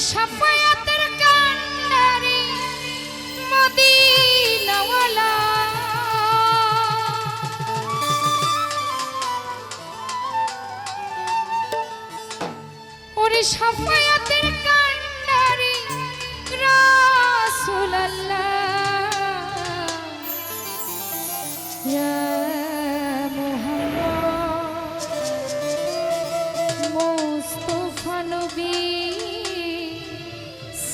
সাফায়াতের কান্ডারি মদিনাওয়ালা। ওরে সাফায়াতের কান্ডারি রাসূলুল্লাহ। ইয়া মুহাম্মদ নবী।